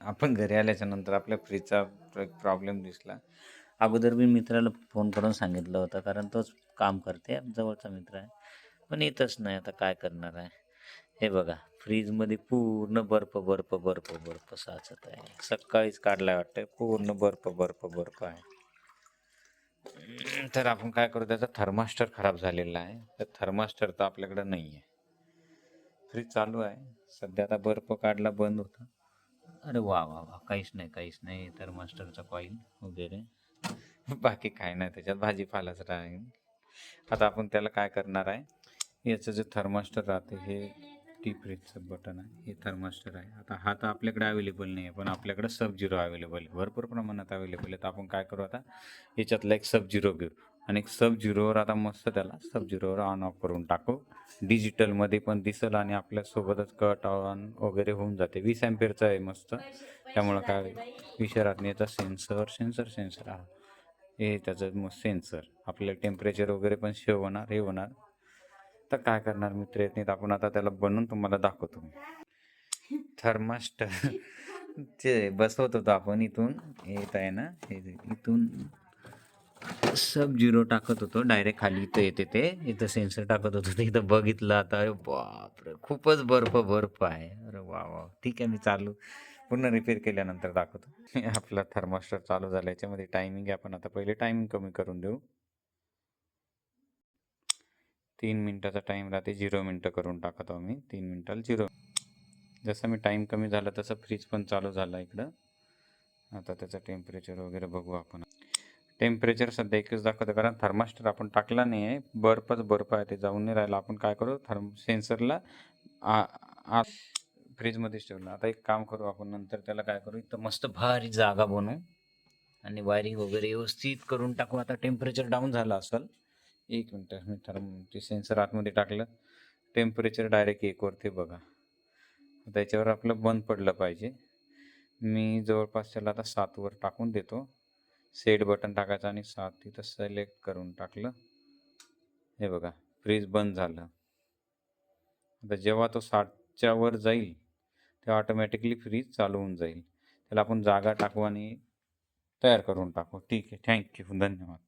आपण घरी आल्याच्यानंतर आपल्या फ्रीजचा एक प्रॉब्लेम दिसला. अगोदर मी मित्राला फोन करून सांगितलं होतं कारण तोच काम करते जवळचा मित्र आहे. पण येतच नाही आता काय करणार आहे? हे बघा फ्रीजमध्ये पूर्ण बर्फ बर्फ बर्फ बर्फ साचत आहे. सकाळीच काढलाय वाटतं पूर्ण बर्फ बर्फ बर्फ आहे. तर आपण काय करू त्याचा थर्मास्टर खराब झालेला आहे. तर थर्मास्टर तर आपल्याकडं नाही आहे फ्रीज चालू आहे. सध्या आता बर्फ काढला बंद होता. अरे वा वा वा. काहीच नाही काहीच नाही. थर्मास्टरचा कॉईल वगैरे. बाकी काय नाही त्याच्यात भाजीपालाच राहील. आता आपण त्याला काय करणार आहे? याचं जे थर्मास्टर राहते हे टी फ्रीजचं बटन आहे. हे थर्मास्टर आहे. आता हा तर आपल्याकडे अवेलेबल नाही आहे पण आपल्याकडे सब झिरो अवेलेबल आहे. भरपूर प्रमाणात अवेलेबल आहे तर आपण काय करू आता? याच्यातला एक सब झिरो घेऊ. आणि सब झिरोवर आता मस्त त्याला सब झिरोवर ऑन ऑफ करून टाकू. डिजिटलमध्ये पण दिसेल आणि आपल्यासोबतच कट ऑन वगैरे होऊन जाते. वीस ॲम्पियरचं आहे मस्त. त्यामुळं काय विचारात नाही याचा सेन्सर सेन्सर सेन्सर हा. हे त्याचं मग सेन्सर आपल्याला टेम्परेचर वगैरे पण शेव होणार हे होणार. तर काय करणार मित्र? येत नाहीत. आपण आता त्याला बनवून तुम्हाला दाखवतो. थर्मास्टर ते बसवत होतो आपण इथून. येत आहे ना? हे इथून सब झिरो टाकत होतो. डायरेक्ट खाली इथं येते ते. इथं सेन्सर टाकत होतो. ते इथं बघितलं आता. अरे बापरे! खूपच बर्फ बर्फ आहे. अरे वा वा. ठीक आहे मी चालू. पूर्ण रिपेअर केल्यानंतर दाखवतो. आपला थर्मास्टर चालू झाला. याच्यामध्ये टायमिंग आहे. आपण आता पहिले टायमिंग कमी करून देऊ. तीन मिनटाचा टाईम राहते. झिरो मिनटं करून टाकत आहोत आम्ही. तीन मिनटाला झिरो जसं मी टाईम कमी झाला तसं फ्रीज पण चालू झाला इकडं. आता त्याचं टेम्परेचर वगैरे बघू आपण. टेम्परेचर सध्या एकच दाखवतं कारण थर्मास्टर आपण टाकला नाही आहे बर्फच बर्फ आहे ते जाऊन नाही राहिला. आपण काय करू? थर्म सेन्सरला आ फ्रीजमध्येच ठेवलं. आता एक काम करू आपण नंतर त्याला काय करू? इथं मस्त भारी जागा बनवू. आणि वायरिंग वगैरे व्यवस्थित करून टाकू. आता टेम्परेचर डाऊन झालं असेल. एक मिनटं मी थर्म ते सेन्सर आतमध्ये टाकलं. टेम्परेचर डायरेक्ट एकवरती बघा. त्याच्यावर आपलं बंद पडलं पाहिजे. मी जवळपास त्याला आता सातवर टाकून देतो. सेट बटन टाकायचं आणि सात तिथं सिलेक्ट करून टाकलं. हे बघा फ्रीज बंद झालं. आता जेव्हा तो साठच्या वर जाईल तेव्हा ऑटोमॅटिकली फ्रीज चालू होऊन जाईल. त्याला आपण जागा टाकू आणि तयार करून टाकू. ठीक आहे थँक्यू धन्यवाद.